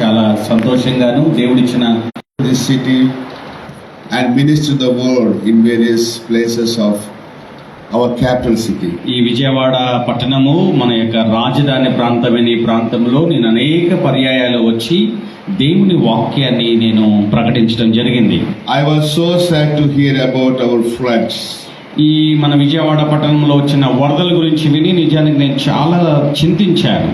చాలా సంతోషంగాను దేవుడిచ్చిన city and minister the word in various places of our capital city. ఈ విజయవాడ పట్టణము మన యొక్క రాజధాని ప్రాంతమైన ఈ ప్రాంతంలో నేను అనేక పర్యాయాలు వచ్చి దేవుని వాక్యాన్ని నేను ప్రకటించడం జరిగింది I was so sad to hear about our floods. ఈ మన విజయవాడ పట్టణంలో వచ్చిన వరదల గురించి విని నిజానికి నేను చాలా చింతించాను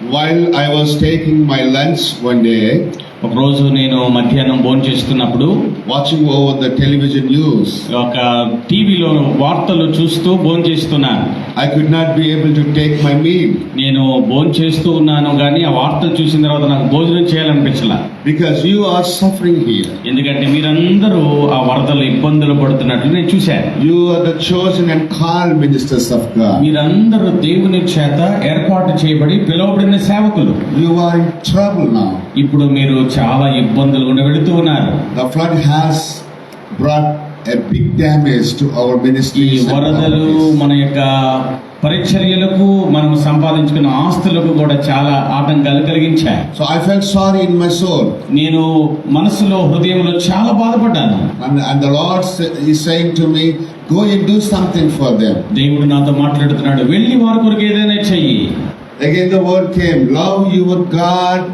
While I was taking my lunch one day, ఒకరోజు నేను మధ్యాహ్నం భోజనం చేస్తున్నప్పుడు watching over the television news, ఒక టీవీలో వార్తలు చూస్తూ భోజనం చేస్తున్నాను I could not be able to take my meal నేను భోజనం చేస్తూ ఉన్నాను కానీ ఆ వార్తలు చూసిన తర్వాత నాకు భోజనం చేయాలనిపించలా because you are suffering here. ఎందుకంటే మీరందరూ ఆ వరదలు ఇబ్బందులు పడుతున్నట్లు నేను చూశాను You are the chosen and called ministers of God. మీరందరూ దేవుని చేత ఏర్పాటు చేయబడి పిలువబడిన సేవకులు You are in trouble now. ఇప్పుడు మీరు చాలా ఇబ్బందులు వెళుతూ ఉన్నారు. The flood has brought a big damage to our ministry వరదలు మన యొక్క పరిచర్యలకు మనం సంపాదించుకున్న ఆస్తులకు కూడా చాలా ఆటంకాలు కలిగించాయి. So I felt sorry in my soul నేను మనసులో హృదయంలో చాలా బాధపడ్డాను. And and the Lord is saying to me go in do something for them దేవుడు నాతో మాట్లాడుతున్నాడు వెళ్ళి వారి కొరకు ఏదైనా చెయ్యి. Again the word came love your God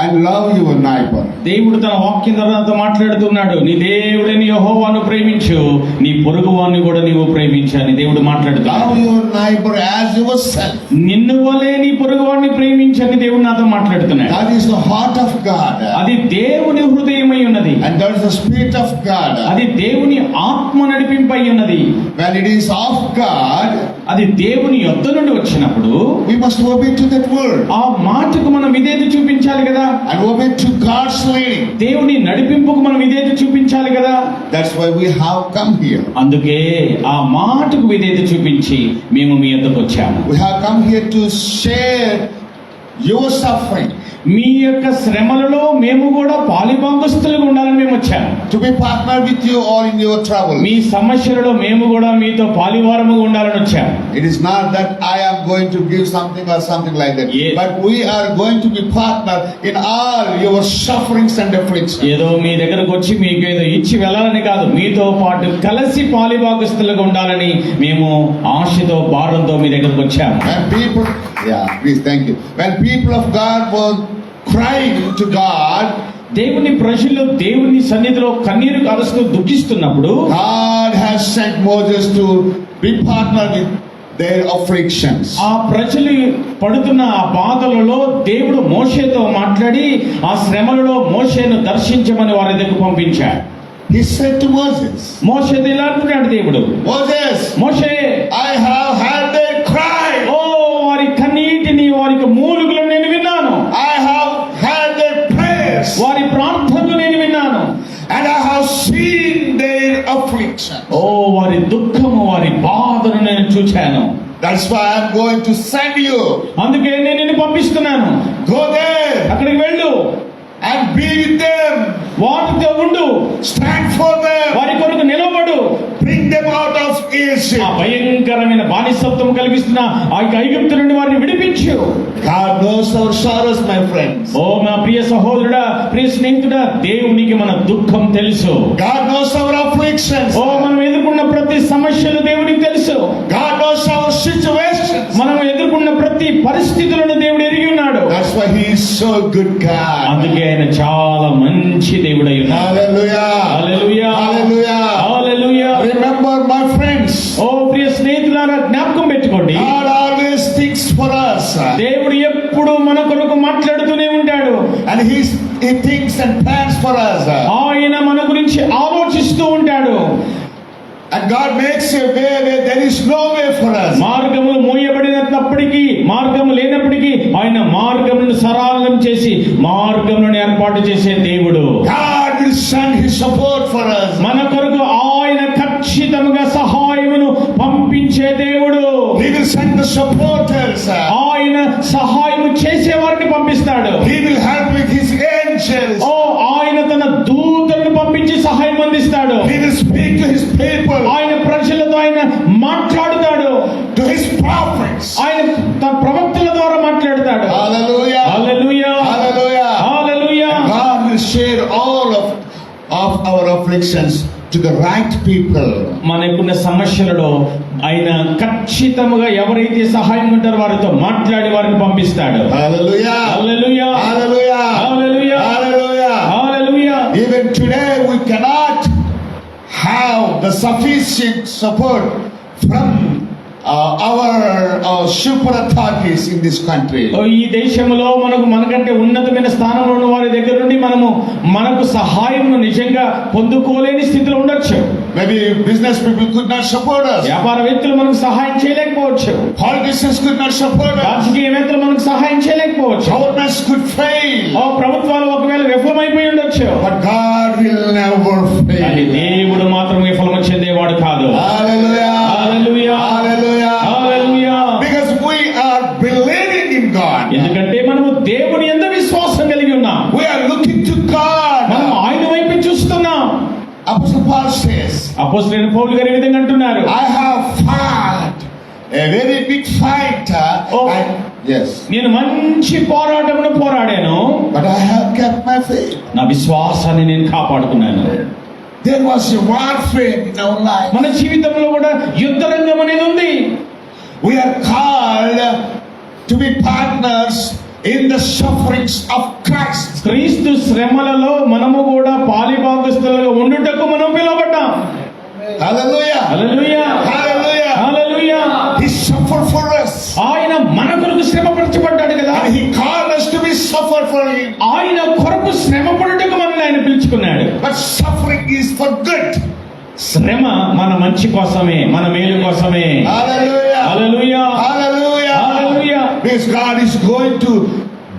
and love your neighbor. దేవుడు తన వాక్యం నాతో మాట్లాడుతున్నాడు నీ దేవుడిని యెహోవాను ప్రేమించు నీ పొరుగు వాడిని కూడా నీవు ప్రేమించు అని దేవుడు మాట్లాడుతున్నాడు Love your neighbor as yourself. నిన్ను వలే నీ పొరుగు వాడిని ప్రేమించు అని దేవుడు నాతో మాట్లాడుతున్నాడు That is the heart of God. అది దేవుని హృదయమై ఉన్నది And that is the spirit of God. అది దేవుని ఆత్మ నడిపింపై ఉన్నది. వెన్ ఈస్ ఆఫ్ గాడ్ అది దేవుని యొద్ద నుండి వచ్చినప్పుడు we must obey to that word ఆ మాటకు మనం ఇదేది చూపించాలి కదా? And obey to God's leading దేవుని నడిపింపుకు మనం విధేయత చూపించాలి కదా? That's why we have come here అందుకే ఆ మాటకు విధేయత చూపించి మేము మీ యొద్దకు వచ్చాము. We have come here to share your suffering మీ యొక్క శ్రమలలో మేము కూడా పాలిపాంగస్తులుగా ఉండాలని మేము వచ్చాము. To be with you all in your travail మీ సమస్యలలో మేము కూడా మీతో పాలివారముగా ఉండాలని వచ్చాము. It is not that I am going to give something or something like that but we are going to be partner in all your sufferings and afflictions ఏదో మీ దగ్గరకు వచ్చి మీకు ఏదో ఇచ్చి వెళ్ళాలని కాదు మీతో పాటు కలిసి పాలిపాంగస్తులుగా ఉండాలని మేము ఆశతో భారంతో మీ దగ్గరకు వచ్చాము. దేవుని ప్రజలు దేవుని సన్నిధిలో కన్నీరు కలుసుకుని దుఃఖిస్తున్నప్పుడు ఆ ప్రజలు పడుతున్న ఆ బాధలలో దేవుడు మోషేతో మాట్లాడి ఆ శ్రమలలో మోషేను దర్శించమని వారి దగ్గర పంపించారు He said to Moses, Moses, I have had a cry. ఓ వారి కన్నీటిని వారికి మూలుగులు నేను విన్నాను I have heard their prayers. వారి ప్రార్థనలు నేను విన్నాను And I have seen their affliction. ఓ వారి దుఃఖము వారి బాధను నేను చూశాను That's why I'm going to send you. అందుకే నేను నిన్ను పంపిస్తున్నాను Go there అక్కడికి వెళ్ళు and be with them. వారితో ఉండు Stand for them. వారి కొరకు నిలబడు Bring them out of ఆ Egypt. భయంకరమైన బానిసత్వం కలిగిస్తున్న ఆ యొక్క ఐగుప్తు నుండి వారిని విడిపించు God knows our sorrows, my friends. ఓ మా ప్రియ సహోదరుడా ప్రియ స్నేహితుడా దేవునికి మన దుఃఖం తెలుసు God knows our afflictions. ఓ మనం ఎదుర్కొన్న ప్రతి సమస్యలు దేవునికి తెలుసు God knows our situations. మనం ఎదుర్కొన్న ప్రతి పరిస్థితులను దేవుడు ఉన్నాడు. That's why he is so good God అందుకే ఆయన చాలా మంచి దేవుడు అయ్యాడు హల్లెలూయా హల్లెలూయా హల్లెలూయా ఫ్రెండ్స్ ఓ ప్రియ స్నేహితులారా జ్ఞాపకం పెట్టుకోండి. God always thinks for us. దేవుడు ఎప్పుడు మన కొరకు మాట్లాడుతూనే ఉంటాడు. And he thinks and plans God makes a way where there is no way for us. మార్గములు మూయబడినప్పటికీ మార్గము లేనప్పటికీ ఆయన మార్గములను సరళం చేసి మార్గములను ఏర్పాటు చేసే దేవుడు God will send His support for us. మన కొరకు ఆయన ఖచ్చితంగా సహాయమును పంపించే దేవుడు He will send the supporters. ఆయన సహాయము చేసే వారిని పంపిస్తాడు He will help with His angels. ఓ ఆయన తన దూతలను పంపించి సహాయం అందిస్తాడు He will speak to His people, ఆయన ప్రజలతో ఆయన మాట్లాడుతాడు to His prophets. ఆయన తన ప్రవక్తల ద్వారా మాట్లాడతాడు Hallelujah. Hallelujah afflictions to the right people. మనకున్న సమస్యలలో ఆయన ఖచ్చితముగా ఎవరైతే సహాయం ఉంటారో వారితో మాట్లాడి వారిని పంపిస్తాడు Hallelujah. Hallelujah Hallelujah. Hallelujah Hallelujah. Hallelujah Even today, we uh, uh, authorities in this country. ఓ, ఈ దేశంలో మనకు మనకంటే ఉన్నతమైన స్థానంలో ఉన్న వారి దగ్గర నుండి మనము మనకు సహాయం నిజంగా పొందుకోలేని స్థితిలో ఉండొచ్చు Maybe business people could not support us. వ్యాపార వ్యక్తులు మనకు సహాయం చేయలేకపోవచ్చు Politicians could not support us. రాజకీయవేత్తలు మనకు సహాయం చేయలేకపోవచ్చు Governments could fail. ఓ ప్రభుత్వాలు ఒకవేళ విఫలమైపోయి ఉండొచ్చు But God will never కానీ అపోజిట్ పౌలు గారు ఈ విధంగా అంటున్నారు very big fight. uh, Oh. I- yes. నేను మంచి పోరాటమును పోరాడాను But I have kept my faith. నా విశ్వాసాన్ని నేను కాపాడుకున్నాను There was a warfare in our life. మన జీవితంలో కూడా యుద్ధ రంగం అనేది ఉంది We are called to be partners in the sufferings of Christ. క్రీస్తు శ్రమలలో మనము కూడా పాలిభాగస్తులుగా ఉండుటకు మనం పిలువబడ్డాం ఆయన మన కొరకు శ్రమ పరచబడ్డాడు కదా he called us to be suffer for him. ఆయన కొరకు శ్రమ పడటకు మనల్ని ఆయన పిలుచుకున్నాడు. But suffering is for good శ్రమ మన మంచి కోసమే మన మేలు కోసమే. Hallelujah hallelujah hallelujah hallelujah this God is going to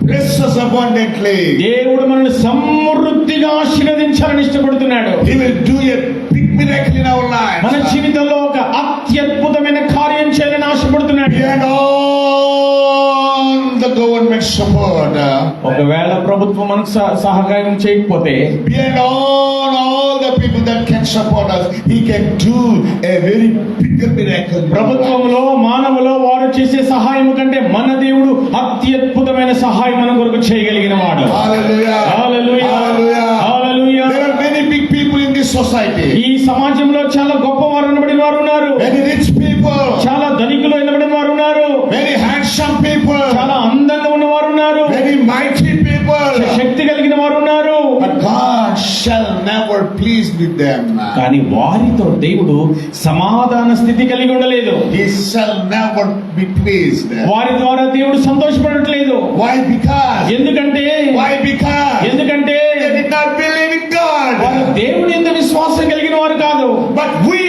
bless us abundantly. దేవుడు మనల్ని సమృద్ధిగా ఆశీర్వదించాలని ఇష్టపడుతున్నాడు He will do a big miracle in our మన lives. జీవితంలో ఒక అత్యద్భుతమైన కార్యం చేయాలని ఆశపడుతున్నాడు Beyond all the government support, uh, ఒకవేళ ప్రభుత్వం మనకు సహ- సహకారం చేయకపోతే beyond all, all the people that can support us, He can do a very bigger miracle. ప్రభుత్వంలో మానవులో వారు చేసే సహాయం కంటే మన సహాయం మన కొరకు చేయగలిగిన వాడు. సొసైటీ ఈ సమాజంలో చాలా గొప్ప వారు అనబడిన వారు ఉన్నారు. వెరీ రిచ్ పీపుల్ చాలా ధనికులు నిలబడిన వారు ఉన్నారు. వెరీ హ్యాండ్సమ్ పీపుల్ చాలా అందంగా ఉన్న వారు ఉన్నారు. వెరీ మైటీ పీపుల్ శక్తి కలిగిన వారు ఉన్నారు. But God shall never please with కానీ వారితో దేవుడు సమాధాన స్థితి కలిగి ఉండలేదు. వారి ద్వారా దేవుడు సంతోషపడట్లేదు. వై బికాస్ ఎందుకంటే వై బికాస్ ఎందుకంటే దేవుని ఎంత విశ్వాసం కలిగిన వారు కాదు. బట్ వి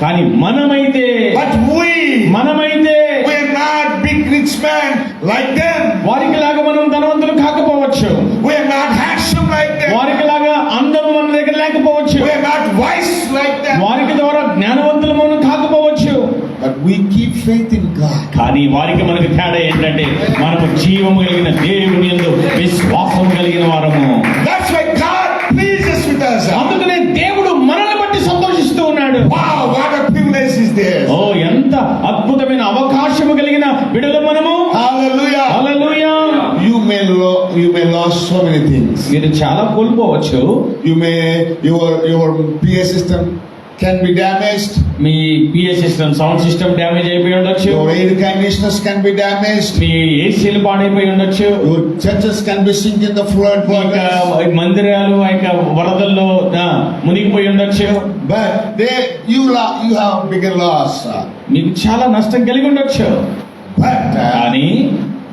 కానీ మనమైతే బట్ వి మనమైతే లైక్ దెం వారికి లాగా మనం ధనవంతులు కాకపోవచ్చు. వి ఆర్ వారికి లాగా అందం మన దగ్గర లేకపోవచ్చు. వి wise like them. వారికి ద్వారా జ్ఞానవంతులు మనం కాకపోవచ్చు But we keep faith in God. కానీ వారికి మనకు తేడా ఏంటంటే మనకు జీవము కలిగిన దేవుని యందు విశ్వాసం కలిగిన వారము That's why మీరు చాలా కోల్పోవచ్చు You may your your PA system can be damaged. Me PA system sound system damage అయిపోయి ఉండొచ్చు Your air conditioners can be damaged. మీ ఏసీలు పాడైపోయి ఉండొచ్చు Your churches can be sink in the flood ఇంకా waters. మందిరాలు ఇంకా వరదల్లో ఆ, మునిగిపోయి ఉండొచ్చు But they you lo- you have bigger loss. uh, మీకు చాలా నష్టం కలిగి ఉండొచ్చు But uh, కానీ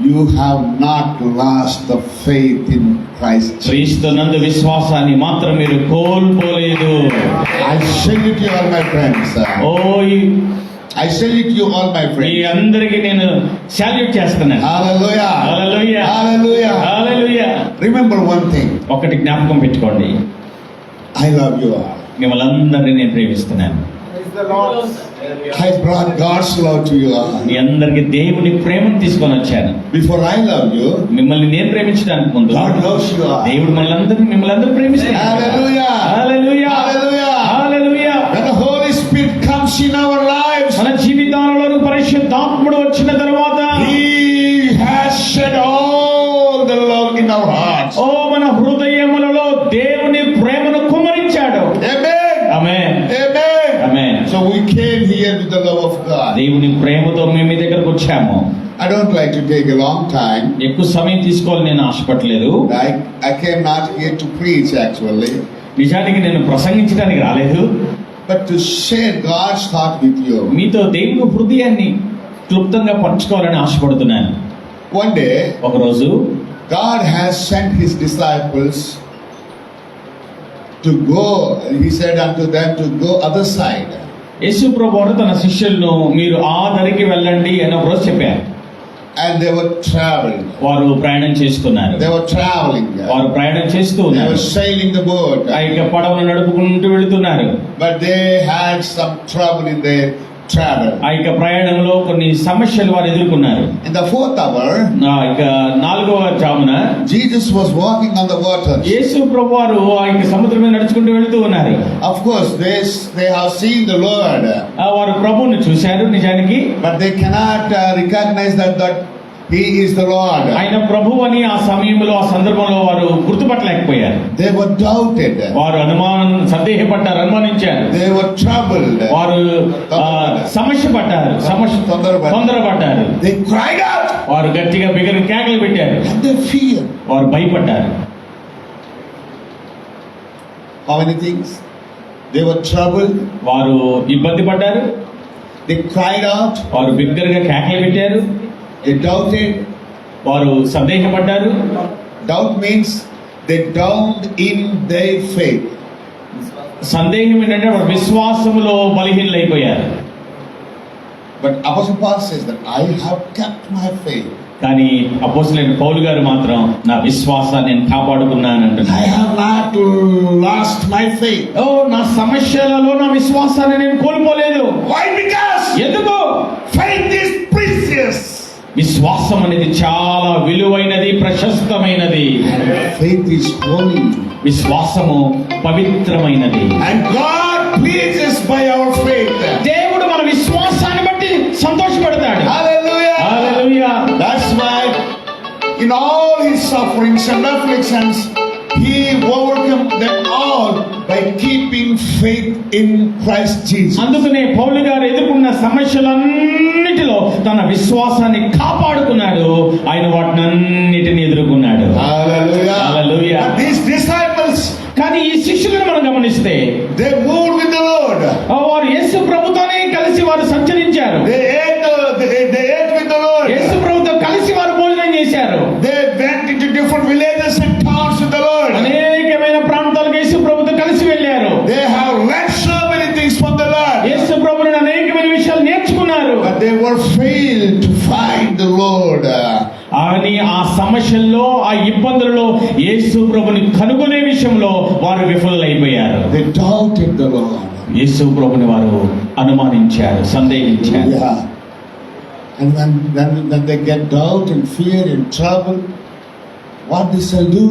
you have not lost the faith in Christ క్రీస్తు నందు విశ్వాసాన్ని మాత్రం మీరు కోల్పోలేదు. I shed it you all my friends ఓయ్. I shed it you all my friends మీ అందరికి నేను సాల్యూట్ చేస్తున్నాను. Hallelujah hallelujah hallelujah hallelujah remember one thing ఒకటి జ్ఞాపకం పెట్టుకోండి. ఐ లవ్ యు ఆల్ మిమ్మల్ని అందరిని నేను ప్రేమిస్తున్నాను. I brought God's love to you మీ అందరికి దేవుని ప్రేమను తీసుకొని వచ్చాను. బిఫోర్ ఐ లవ్ యు మిమ్మల్ని నేను ప్రేమించడానికి ముందు గాడ్ లవ్స్ యు దేవుడు మళ్ళీ అందరికి మిమ్మల్ని అందరికి ప్రేమిస్తాడు. Holy Spirit comes in our lifes మన జీవితాలలో పరిశుద్ధాత్మ వచ్చిన తర్వాత దేవుని ప్రేమతో మేము మీ దగ్గరకు వచ్చాము I don't like to take a long time. ఎక్కువ సమయం తీసుకోవాలని నేను ఆశపడలేదు I, I came not here to preach actually, నిజానికి నేను ప్రసంగించడానికి రాలేదు but to share God's heart with you. మీతో దేవుని హృదయాన్ని క్లుప్తంగా పంచుకోవాలని ఆశపడుతున్నాను One day, ఒకరోజు God has sent his disciples to go, he said unto them to go other side. యేసు ప్రభువారు తన శిష్యులను మీరు ఆ దరికి వెళ్ళండి అని ఒక రోజు చెప్పారు And they were traveling. వారు ప్రయాణం చేస్తున్నారు They were traveling. వారు ప్రయాణం చేస్తూ They ఉన్నారు were sailing the boat. ఆ యొక్క పడవను నడుపుకుంటూ వెళుతున్నారు But they had some trouble in their travel. ఆ యొక్క ప్రయాణంలో కొన్ని సమస్యలు వారు ఎదుర్కొన్నారు In the fourth hour, ఆ యొక్క నాలుగవ జామున Jesus was walking on the water. యేసు ప్రభు వారు ఆ యొక్క సముద్రం మీద నడుచుకుంటూ వెళుతూ ఉన్నారు Of course, they, they have seen the Lord, ఆ వారు ప్రభువుని చూశారు నిజానికి but they cannot uh, recognize that, that He is the Lord. ఆయన ప్రభు అని ఆ సమయంలో ఆ సందర్భంలో వారు గుర్తుపట్టలేకపోయారు They were doubted. వారు అనుమానం సందేహపడ్డారు అనుమానించారు They were troubled. వారు సమస్య పడ్డారు సమస్య తొందరపడ్డారు. They cried out వారు గట్టిగా బిగర కేకలు పెట్టారు they feared. వారు భయపడ్డారు How many things? They were troubled. వారు ఇబ్బంది పడ్డారు They cried out. వారు బిగ్గరగా కేకలు పెట్టారు They doubted. వారు సందేహపడ్డారు Doubt means they doubted in their faith. సందేహం ఏంటంటే వారు విశ్వాసములో బలహీనలైపోయారు But Apostle Paul says that I have kept my faith. కానీ అపోసలైన పౌలు గారు మాత్రం నా విశ్వాసాన్ని నేను కాపాడుకున్నాను I అంటున్నారు have not lost my faith. ఓ నా సమస్యలలో నా విశ్వాసాన్ని నేను కోల్పోలేదు Why? Because ఎందుకు faith is precious. విశ్వాసం అనేది చాలా విలువైనది ప్రశస్తమైనది. ఫెయిత్ ఇస్ విశ్వాసము పవిత్రమైనది. And God pleases by our faith దేవుడు మన విశ్వాసాన్ని బట్టి సంతోషపడతాడు. Hallelujah hallelujah why in all his sufferings and afflictions he overcome them all by keeping faith in Christ Jesus అందుకనే పౌలు గారు ఎదుర్కొన్న సమస్యలన్నీ సమస్యలన్నిటిలో తన విశ్వాసాన్ని కాపాడుకున్నాడు ఆయన ఎదుర్కొన్నాడు. But these disciples, కానీ ఈ శిష్యులను మనం గమనిస్తే moved with the Lord. ఆ వారు యేసు ప్రభుతోనే కలిసి వారు సంచరించారు They సమస్యల్లో ఆ ఇబ్బందులలో యేసు ప్రభుని కనుగొనే విషయంలో వారు విఫలైపోయారు They doubted the Lord. యేసు ప్రభుని వారు అనుమానించారు సందేహించారు. And when, when, when they get doubt and fear and trouble, what they shall do?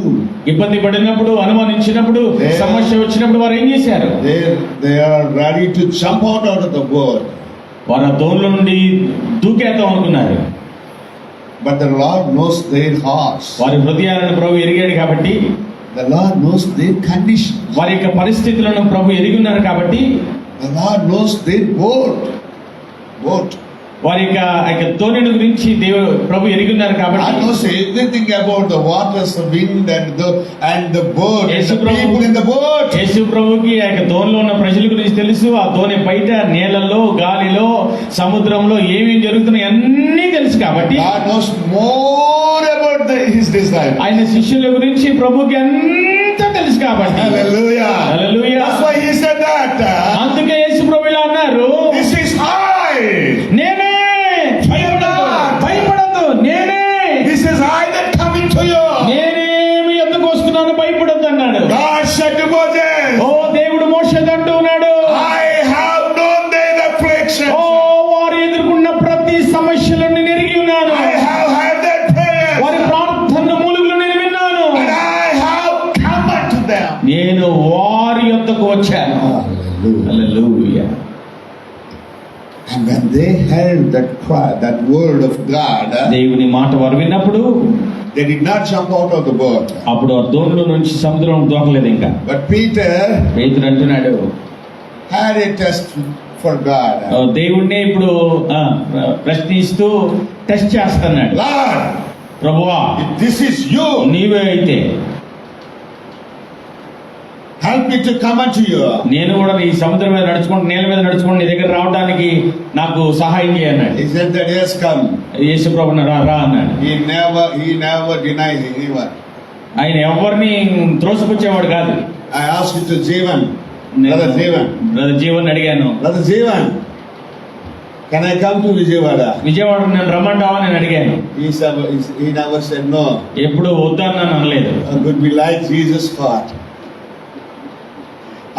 ఇబ్బంది పడినప్పుడు అనుమానించినప్పుడు సమస్య వచ్చినప్పుడు వారు ఏం చేశారు They, they are ready to jump out, out of the boat. వారు దోణుల నుండి దూకేద్దాం అనుకున్నారు But the Lord knows their hearts. వారి హృదయాలను ప్రభు ఎరిగాడు కాబట్టి The Lord knows their condition. వారి యొక్క పరిస్థితులను ప్రభు ఎరిగి ఉన్నారు కాబట్టి The Lord knows their boat. Boat. వారి యొక్క తోనిని గురించి దేవుడు ప్రభు ఎరిగిన్నారు కాబట్టి knows everything about the waters and the boat యేసు ప్రభు ఇన్ బోట్ యేసు ప్రభుకి ఆ యొక్క తోనిలో ఉన్న ప్రజల గురించి తెలుసు. ఆ తోని బయట నేలల్లో గాలిలో సముద్రంలో ఏమేం జరుగుతున్నాయి అన్ని తెలుసు కాబట్టి God knows more about the ఆయన శిష్యుల గురించి ప్రభుకి అంత తెలుసు కాబట్టి. హల్లెలూయా హల్లెలూయా నేను వారి యొద్దకు వచ్చాను Hallelujah. And when they heard that cry, that word of God, uh, దేవుని మాట వారు విన్నప్పుడు they did not jump out of the boat. అప్పుడు ఆ దోణిలో నుంచి సముద్రం దూకలేదు ఇంకా But Peter, పేతురు అంటున్నాడు had a test for God. దేవుణ్ణి ఇప్పుడు ప్రశ్నిస్తూ టెస్ట్ చేస్తున్నాడు Lord, ప్రభువా this is you, నీవే అయితే help me to come unto you. నేను కూడా ఈ సముద్రం మీద నడుచుకుంటూ నీళ్ళ మీద నడుచుకుంటూ నీ దగ్గర రావడానికి నాకు సహాయం చేయన్నాడు He said that yes, come. యేసు రా రా అన్నాడు He never, he never denied anyone. ఆయన ఎవరిని త్రోసిపుచ్చేవాడు కాదు asked you to Jeevan, brother Jeevan, brother Jeevan అడిగాను brother Jeevan, can I come to Vijayawada? Vijayawada నేను రమ్మంటావా నేను అడిగాను He said, he never said no. ఎప్పుడు వద్దన్నాను అనలేదు Uh, could be like Jesus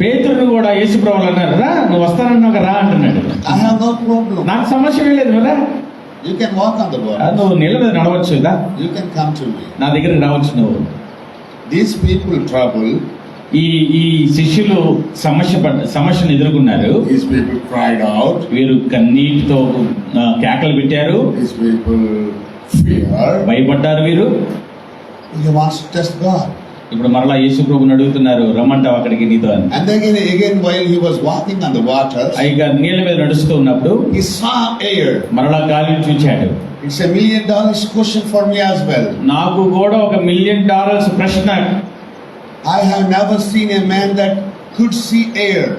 పేతురుని కూడా యేసు ప్రభులు అన్నారు రా నువ్వు వస్తానన్నావు రా అంటున్నాడు I have no problem. నాకు సమస్య లేదు కదా You can walk on the water. నువ్వు నీళ్ళ మీద నడవచ్చు కదా You can come to me. నా దగ్గరికి రావచ్చు నువ్వు These people trouble. ఈ ఈ శిష్యులు సమస్య పడ్డ సమస్యను ఎదుర్కొన్నారు These people cried out. వీరు కన్నీటితో ఆ, కేకలు పెట్టారు These people fear. భయపడ్డారు వీరు to test God. ఇప్పుడు మరలా యేసు ప్రభుని అడుగుతున్నారు రమ్మంటావు అక్కడికి నీతో? అని. And again again while he was walking on the water అయిగా నీళ్ళ మీద నడుస్తూ ఉన్నప్పుడు హి సా ఎయిర్ మరలా గాలి చూచాడు. It's a million dollars question for me as well నాకు కూడా ఒక మిలియన్ డాలర్స్ ప్రశ్న. I have never seen a man that could see air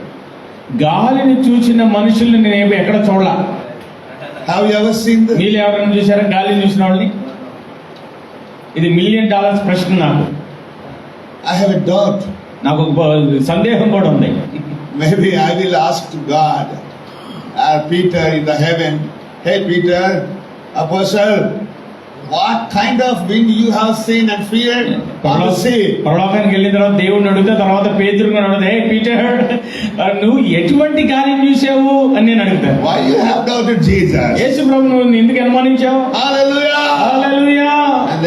గాలిని చూసిన మనుషుల్ని నేను ఏమి ఎక్కడ చూడాల? Have you ever seen the నీళ్ళ ఎవరైనా చూసారా గాలిని చూసిన వాళ్ళని? ఇది మిలియన్ డాలర్స్ ప్రశ్న నాకు. I have a doubt. నాకు సందేహం కూడా ఉంది Maybe I will ask to God, uh, Peter in the heaven, hey Peter, apostle, what kind of wind you have seen and feared on the sea? పరలోకానికి వెళ్ళిన తర్వాత దేవుడిని అడిగితే తర్వాత అడిగితే "Hey, పీటర్ నువ్వు ఎటువంటి గాలిని చూసావు అని నేను అడుగుతాను Why you have doubted Jesus? యేసు ప్రభు నువ్వు ఎందుకు అనుమానించావు Hallelujah! Hallelujah.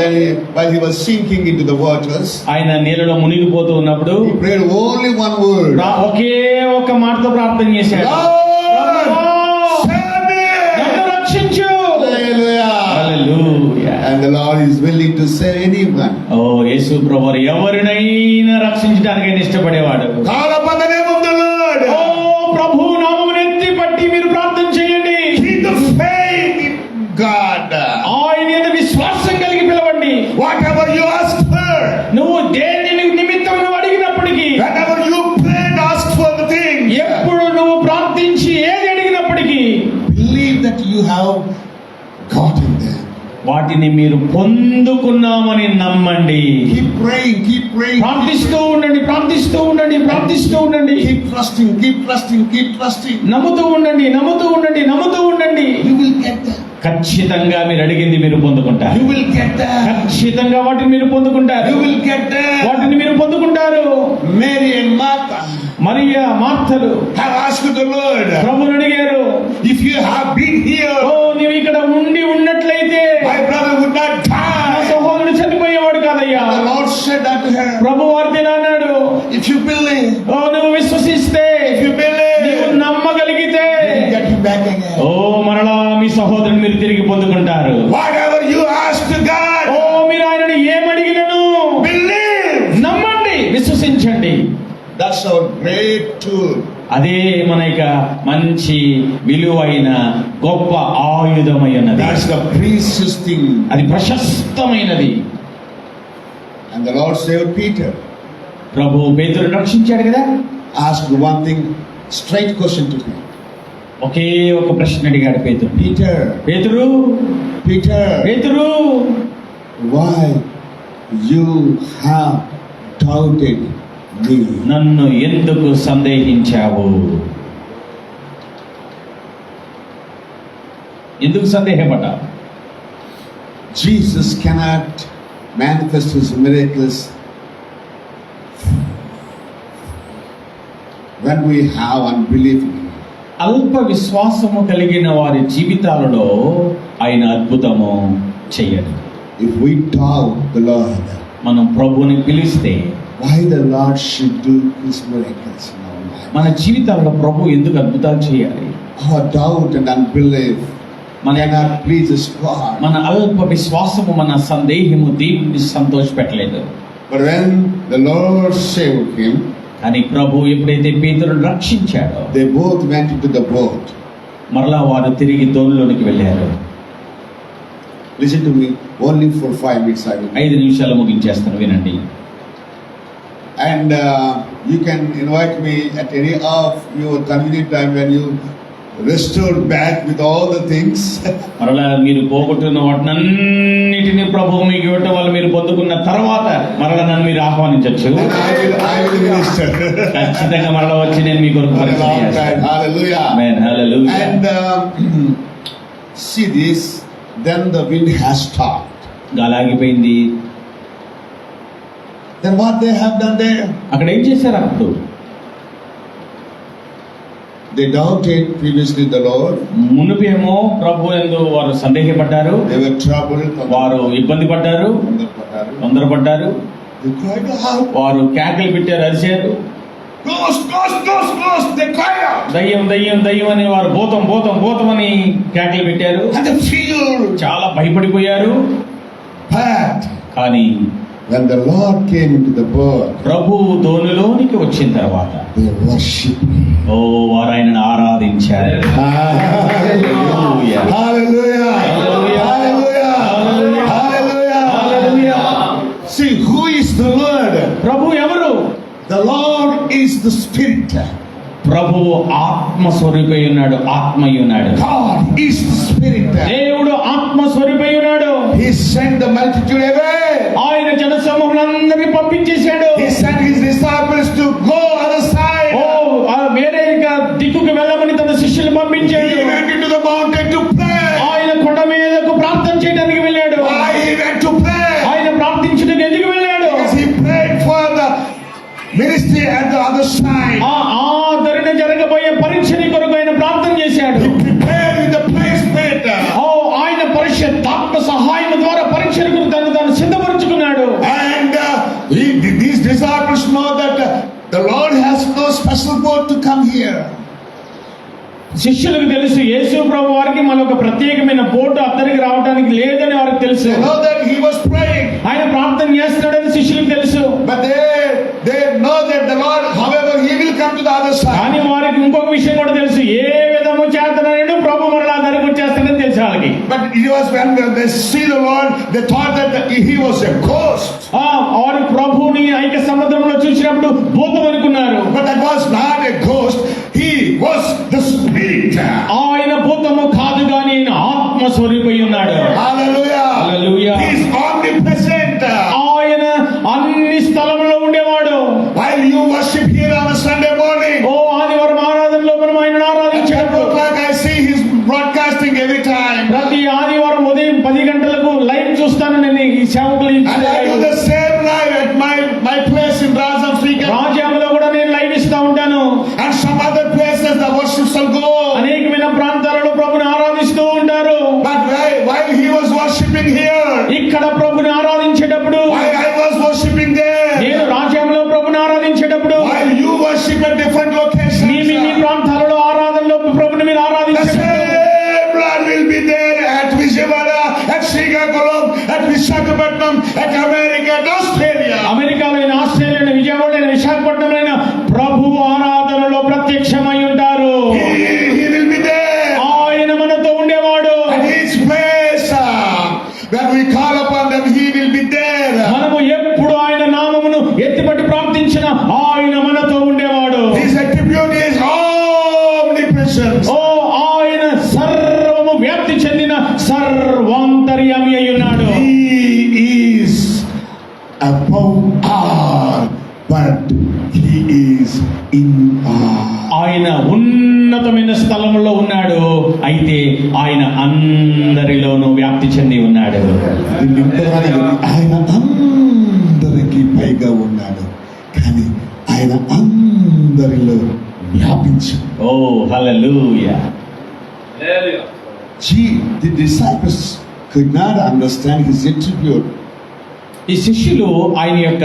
Then he- while he was sinking into the waters, ఆయన నీళ్ళలో మునిగిపోతూ ఉన్నప్పుడు he prayed only one word. ఒకే ఒక మాటతో ప్రార్థన చేశాడు ప్రభువా. And the Lord is willing to save anyone. ఓ యేసు ప్రభు ఎవరినైనా రక్షించడానికి ఇష్టపడేవాడు upon the name of the Lord. ఓ ప్రభు నామమును వాటిని మీరు పొందుకున్నామని నమ్మండి. కీప్ ప్రేయింగ్ కీప్ ప్రేయింగ్ ప్రార్థిస్తూ ఉండండి ప్రార్థిస్తూ ఉండండి ప్రార్థిస్తూ ఉండండి. Keep trusting keep trusting keep trusting నమ్ముతూ ఉండండి నమ్ముతూ ఉండండి నమ్ముతూ ఉండండి. యు విల్ గెట్ ఖచ్చితంగా మీరు అడిగింది మీరు పొందుకుంటారు. యు విల్ గెట్ దట్ వాటిని మీరు పొందుకుంటారు. యు విల్ గెట్ వాటిని మీరు పొందుకుంటారు. మేరీ అండ్ మరియా మార్తలు. హావ్ ఆస్క్డ్ ద లార్డ్ ప్రభువుని అడిగారు. If you have been here ఓ నీవు ఇక్కడ ఉండి ఉన్నట్లయితే my brother would not die సహోదరుడు చనిపోయేవాడు కాదయ్యా. The Lord said that to ప్రభు వార్తన అన్నాడు ఇఫ్ యు బిలీవ్ ఓ నువ్వు విశ్వసిస్తే ఇఫ్ యు బిలీవ్ నీవు నమ్మగలిగితే గెట్ యు బ్యాక్ అగైన్ ఓ మరలా మీ సహోదరుని మీరు తిరిగి పొందుకుంటారు. Whatever you ask to God ఓ మీరు ఆయనని ఏమడిగినను? బిలీవ్ నమ్మండి విశ్వసించండి. దట్స్ అవర్ గ్రేట్ టూల్ అదే మన యొక్క మంచి విలువైన గొప్ప ఆయుధమై ఉన్నది. దట్స్ ద ప్రీసియస్ అది ప్రశస్తమైనది. అండ్ ద లార్డ్ పీటర్ ప్రభు పేతురు రక్షించాడు కదా? Ask one thing straight question to ఒకే ఒక ప్రశ్న అడిగాడు Pethuru Peter Pethuru? Peter Pethuru? Why you have doubted నన్ను ఎందుకు సందేహించావు? ఎందుకు సందేహపడ్డా? Jesus cannot manifestos miracles when we have unbelief అల్ప విశ్వాసము కలిగిన వారి జీవితాలలో ఆయన అద్భుతము చేయడు. ఇఫ్ వి టాక్ ద మనం ప్రభుని పిలిస్తే మన జీవితాల్లో ప్రభు ఎందుకు అద్భుతాలు చేయాలి? డౌట్ అండ్ అన్బిలీవ్ మన ప్లీజెస్ మన అల్ప విశ్వాసము మన సందేహము దీపుని సంతోష పెట్టలేదు కానీ ప్రభు ఎప్పుడైతే పేదలు రక్షించాడో they both went to the boat మరలా వారు తిరిగి తోనులోనికి వెళ్ళారు. Listen to me only for 5 minutes I will 5 నిమిషాలు ముగించేస్తాను వినండి. And uh, you can invite me at any of your convenient time when you restore back with all the things. మరలా మీరు పోగొట్టుకున్న వాటినన్నిటిని ప్రభు మీకు ఇవ్వటం వల్ల మీరు పొందుకున్న తర్వాత మరలా నన్ను మీరు ఆహ్వానించవచ్చు. ఖచ్చితంగా మరలా వచ్చి నేను మీ కొరకు పరిచయం long time. చేస్తాను Hallelujah. Amen. Hallelujah. And um, see this, then the wind has stopped. గాలి Then what they have done there? అక్కడ ఏం చేశారు అప్పుడు They doubted previously the Lord. మునుపేమో ప్రభు ఎందు వారు సందేహపడ్డారు They were troubled. వారు ఇబ్బంది పడ్డారు తొందరపడ్డారు. వారు కేకలు పెట్టారు అరిచారు. దయ్యం దయ్యం దయ్యం అని వారు భూతం భూతం భూతం అని కేకలు పెట్టారు. చాలా భయపడిపోయారు కానీ when the Lord came into the boat, ప్రభు దోనిలోనికి వచ్చిన తర్వాత they worshiped Him. ఓ వారు ఆయనను ఆరాధించారు Hallelujah. Hallelujah. Hallelujah. Hallelujah. Hallelujah. Hallelujah. See, who is the Lord? ప్రభు ఎవరు The Lord is the Spirit. ప్రభు ఆత్మ స్వరూపై ఉన్నాడు ఆత్మయ్య ఉన్నాడు God is the Spirit. దేవుడు ఆత్మ స్వరూపై ఉన్నాడు He sent the multitude away. ఆయన పంపించేశాడు. శిష్యులకు తెలుసు యేసు ప్రభు వారికి మన ఒక ప్రత్యేకమైన బోట్ అద్దరికి రావడానికి లేదని వారికి తెలుసు. ఆయన ప్రార్థన చేస్తాడని శిష్యులకు తెలుసు. కానీ వారికి ఇంకొక విషయం కూడా తెలుసు. ఏ విధము చేస్తున్నాడు ప్రభు మరలా దానికి వచ్చేస్తాడని తెలుసు వాళ్ళకి. But it was when they he was ghost ఆ ఆర్ ప్రభుని ఐక్య సముద్రంలో చూసినప్పుడు భూతం అనుకున్నారు. ఘోస్ట్ ఆయన భూతము కాదు కానీ ఆయన ఆత్మ స్వరూపై ఆయన అందరికీ పైగా ఉన్నాడు కానీ ఆయన అందరిలో వ్యాపించు ఓ హల్లెలూయా Gee, the disciples could not understand his attribute. ఈ శిష్యులు ఆయన యొక్క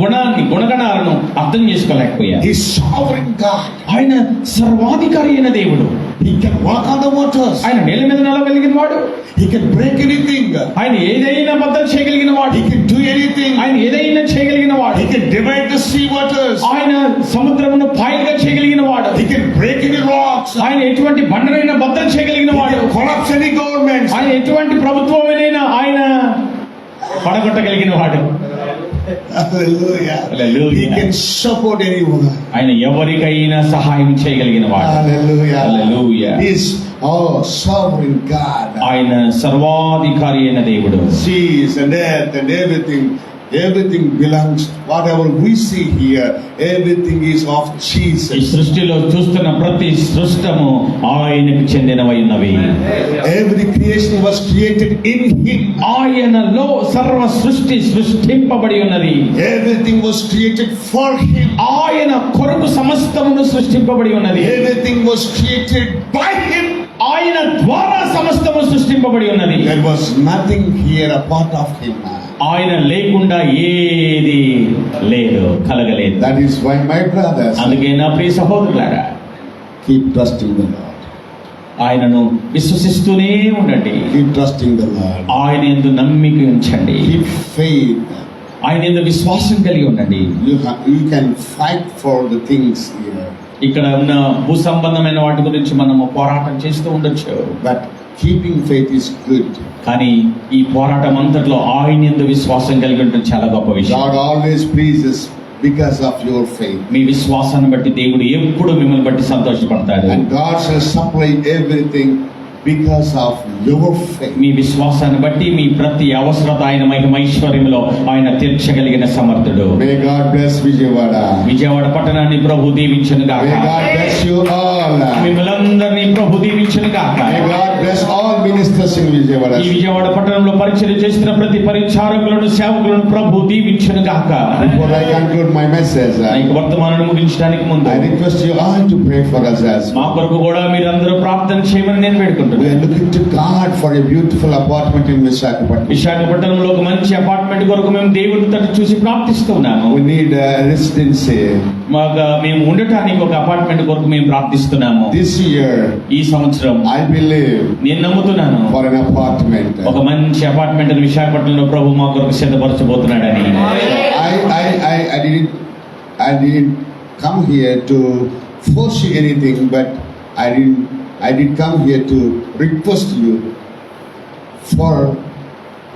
గుణాన్ని గుణగణాలను అర్థం చేసుకోలేకపోయారు sovereign God. ఆయన సర్వాధికారి అయిన దేవుడు He can walk on the waters. ఆయన నేల మీద నడవగలిగిన వాడు He can break anything. ఆయన ఏదైనా బద్దలు చేయగలిగిన వాడు He can do anything. ఆయన ఏదైనా చేయగలిగిన వాడు He can divide the sea waters. ఆయన సముద్రమును పాయలుగా చేయగలిగిన వాడు He can break any rocks. ఆయన ఎటువంటి బండనైనా బద్దలు చేయగలిగిన వాడు collapse any governments. ఆయన ఎటువంటి ప్రభుత్వమైనా ఆయన పడగొట్టగలిగిన వాడు. ఆయన ఎవరికైనా సహాయం చేయగలిగిన వాడు. ఆయన సర్వాధికారి అయిన దేవుడు. Sees and everything And everything. Everything belongs. Whatever we see here, everything is of ఈ. సృష్టిలో చూస్తున్న ప్రతి సృష్టము ఆయనకు చెందినవై ఉన్నవి Every creation was created in Him. ఆయనలో సర్వ సృష్టి సృష్టింపబడి ఉన్నది Everything was created for Him. ఆయన కొరకు సమస్తమును సృష్టింపబడి ఉన్నది Everything was created by Him. ఆయన ద్వారా సమస్తము సృష్టింపబడి ఉన్నది There was nothing here apart of Him. ఆయన లేకుండా ఏది లేదు కలగలేదు. That is why my brothers అందుకే నా ప్రియ సహోదరులారా కీప్ ట్రస్టింగ్ ద ఆయనను విశ్వసిస్తూనే ఉండండి. కీప్ ట్రస్టింగ్ ద ఆయన ఎందుకు నమ్మిక ఉంచండి. కీప్ ఫెయిత్ ఆయన ఎందు విశ్వాసం కలిగి ఉండండి. You can fight for the things ఇక్కడ ఉన్న భూ సంబంధమైన వాటి గురించి మనము పోరాటం చేస్తూ ఉండొచ్చు. But keeping faith is good. కానీ ఈ పోరాటం అంతట్లో ఆయన ఎందు విశ్వాసం కలిగి ఉండడం చాలా గొప్ప విషయం God always pleases because of your faith. మీ విశ్వాసాన్ని బట్టి దేవుడు ఎప్పుడు మిమ్మల్ని బట్టి సంతోషపడతాడు And God shall supply everything because of your faith. మీ విశ్వాసాన్ని బట్టి మీ ప్రతి అవసరత ఆయన మహిమైశ్వర్యంలో ఆయన తీర్చగలిగిన సమర్థుడు May God bless Vijayawada. Vijayawada పట్టణాన్ని ప్రభు దీవించను గాక May God bless you all. మిమ్మల్ందరినీ ప్రభు దీవించను గాక May God bless all ministers in ఈ Vijayawada. విజయవాడ పట్టణంలో పరిచయం చేస్తున్న ప్రతి పరిచారకులను సేవకులను ప్రభు దీవించను గాక Before I conclude my message, నా వర్తమానాన్ని ముగించడానికి ముందు I request you all to pray for us as మా. కొరకు కూడా మీరందరూ ప్రార్థన చేయమని నేను బ్యూటిఫుల్ అపార్ట్మెంట్ విశాఖపట్నం విశాఖపట్నంలో ఒక మంచి అపార్ట్మెంట్ కొరకు మేము దేవుని తట చూసి ప్రార్థిస్తున్నాము నీడ్ రెసిడెన్సీ మాకు మేము ఉండటానికి ఒక అపార్ట్మెంట్ కొరకు మేము ప్రార్థిస్తున్నాము దిస్ ఇయర్ ఈ సంవత్సరం ఐ బిలీవ్ నేను నమ్ముతున్నాను. ఫర్ ఎన్ అపార్ట్మెంట్ ఒక మంచి అపార్ట్మెంట్ విశాఖపట్నంలో ప్రభు మా కొరకు సిద్ధపరచబోతున్నాడని. I I I I did come here to force anything but I did I did come here to request you for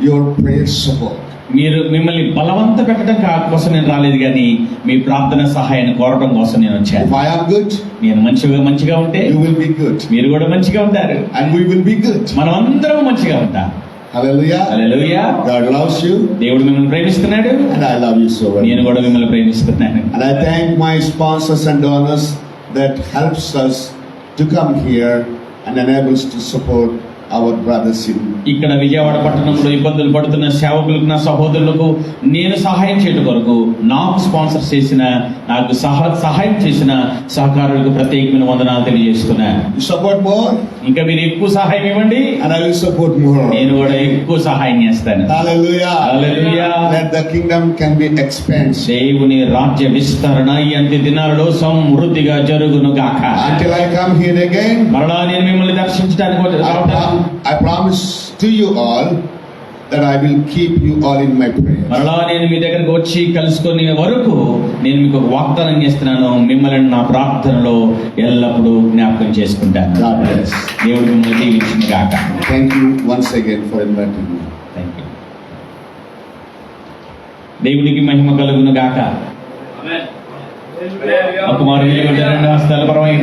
your prayer support. మీరు మిమ్మల్ని బలవంత పెట్టడం కోసం నేను రాలేదు కానీ మీ ప్రార్థన సహాయాన్ని కోరడం కోసం నేను వచ్చాను. ఐ ఆర్ గుడ్ నేను మంచిగా మంచిగా ఉంటే యు విల్ బి గుడ్ మీరు కూడా మంచిగా ఉంటారు. And we will be good మనమందరం మంచిగా ఉంటాం. Hallelujah hallelujah God loves you దేవుడు మిమ్మల్ని ప్రేమిస్తున్నాడు. And I love you so నేను కూడా మిమ్మల్ని ప్రేమిస్తున్నాను. And I my sponsors and donors that helps us to come here and enables to support our brothers in ఇక్కడ విజయవాడ పట్టణంలో ఇబ్బందులు పడుతున్న సేవకులకు నా సహోదరులకు నేను సహాయం చేయడం కొరకు నాకు స్పాన్సర్ చేసిన నాకు సహ సహాయం చేసిన సహకారులకు ప్రత్యేకమైన వందనాలు తెలియజేస్తున్నా. Support more? ఇంకా మీరు ఎక్కువ సహాయం ఇవ్వండి. సపోర్ట్ నేను కూడా ఎక్కువ సహాయం చేస్తాను. కింగ్డమ్ కెన్ బి ఎక్స్పెండ్ దేవుని రాజ్య విస్తరణ ఈ దినాలలో సమృద్ధిగా జరుగును గాక. అంటే ఐ కమ్ మరలా నేను మిమ్మల్ని దర్శించడానికి that I will keep you all in my prayers. మరలా నేను మీ దగ్గరకు వచ్చి కలుసుకునే వరకు నేను మీకు వాగ్దానం చేస్తున్నాను మిమ్మల్ని నా ప్రార్థనలో ఎల్లప్పుడూ జ్ఞాపకం చేసుకుంటాను God bless. దేవుడు మిమ్మల్ని దీవించిన గాక Thank you once again for inviting me. Thank you. దేవునికి మహిమ కలుగును గాక ఒక మారు రెండు హస్తాల పరమై